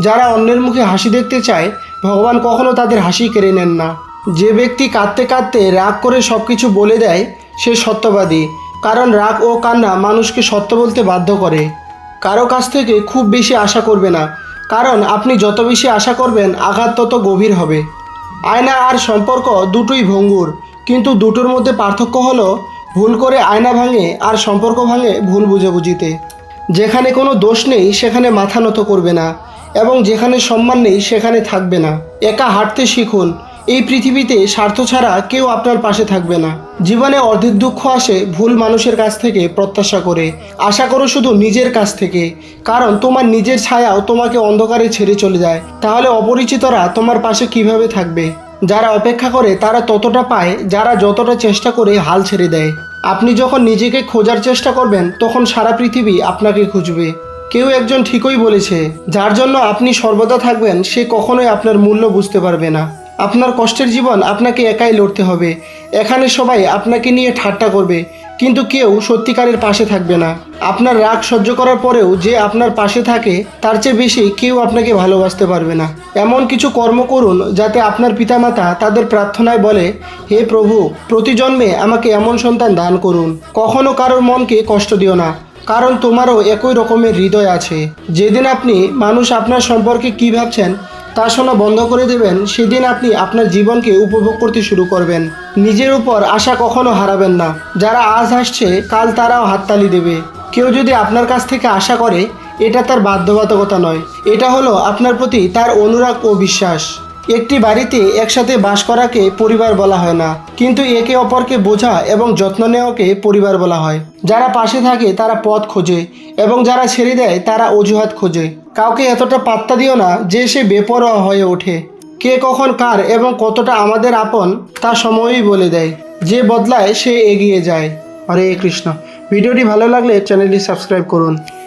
যারা অন্যের মুখে হাসি দেখতে চায়, ভগবান কখনো তাদের হাসি কেড়ে নেন না। যে ব্যক্তি কাঁদতে কাঁদতে রাগ করে সব কিছু বলে দেয়, সে সত্যবাদী। কারণ রাগ ও কান্না মানুষকে সত্য বলতে বাধ্য করে। কারও কাছ থেকে খুব বেশি আশা করবে না। কারণ আপনি যত বেশি আশা করবেন, আঘাত তত গভীর হবে। আয়না আর সম্পর্ক দুটোই ভঙ্গুর। কিন্তু দুটোর মধ্যে পার্থক্য হলো ভুল করে আয়না ভাঙে আর সম্পর্ক ভাঙে ভুল বুঝাবুঝিতে। যেখানে কোনো দোষ নেই, সেখানে মাথা নত করবে না। এবং যেখানে সম্মান নেই, সেখানে থাকবে না। একা হাঁটতে শিখুন। এই পৃথিবীতে স্বার্থ ছাড়া কেউ আপনার পাশে থাকবে না। জীবনে অর্ধেক দুঃখ আসে ভুল মানুষের কাছ থেকে প্রত্যাশা করে। আশা করো শুধু নিজের কাছ থেকে। কারণ তোমার নিজের ছায়াও তোমাকে অন্ধকারে ছেড়ে চলে যায়। তাহলে অপরিচিতরা তোমার পাশে কীভাবে থাকবে? যারা অপেক্ষা করে, তারা ততটা পায় যারা যতটা চেষ্টা করে হাল ছেড়ে দেয়। আপনি যখন নিজেকে খোঁজার চেষ্টা করবেন, তখন সারা পৃথিবী আপনাকে খুঁজবে। কেউ একজন ঠিকই বলেছে, যার জন্য আপনি সর্বদা থাকবেন, সে কখনোই আপনার মূল্য বুঝতে পারবে না। আপনার কষ্টের জীবন আপনাকে একাই লড়তে হবে। এখানে সবাই আপনাকে নিয়ে ঠাট্টা করবে, কিন্তু কেউ সত্যিকারের পাশে থাকবে না। আপনার রাগ সহ্য করার পরেও যে আপনার পাশে থাকে, তার চেয়ে বেশি কেউ আপনাকে ভালোবাসতে পারবে না। এমন কিছু কর্ম করুন, যাতে আপনার পিতামাতা তাদের প্রার্থনায় বলে, হে প্রভু প্রতি জন্মে আমাকে এমন সন্তান দান করুন। কখনো কারোর মনকে কষ্ট দিও না। কারণ তোমারও একই রকমের হৃদয় আছে। যেদিন আপনি মানুষ আপনার সম্পর্কে কী ভাবছেন, তা শোনা বন্ধ করে দেবেন, সেদিন আপনি আপনার জীবনকে উপভোগ করতে শুরু করবেন। নিজের উপর আশা কখনো হারাবেন না। যারা আজ হাসছে, কাল তারাও হাততালি দেবে। কেউ যদি আপনার কাছ থেকে আশা করে, এটা তার বাধ্যবাধকতা নয়। এটা হলো আপনার প্রতি তার অনুরাগ ও বিশ্বাস। একটি বাড়িতে একসাথে বাস করাকে পরিবার বলা হয় না, কিন্তু একে অপরকে বোঝা এবং যত্ন নেওয়াকে পরিবার বলা হয়। যারা পাশে থাকে তারা পথ খোঁজে এবং যারা ছেড়ে দেয় তারা অজুহাত খোঁজে। কাউকে এতটা পাত্তা দিও না যে সে বেপরোয়া হয়ে ওঠে। কে কখন কার এবং কতটা আমাদের আপন তা সময়ই বলে দেয়। যে বদলায় সে এগিয়ে যায়। হরে কৃষ্ণ। ভিডিওটি ভালো লাগলে চ্যানেলটি সাবস্ক্রাইব করুন।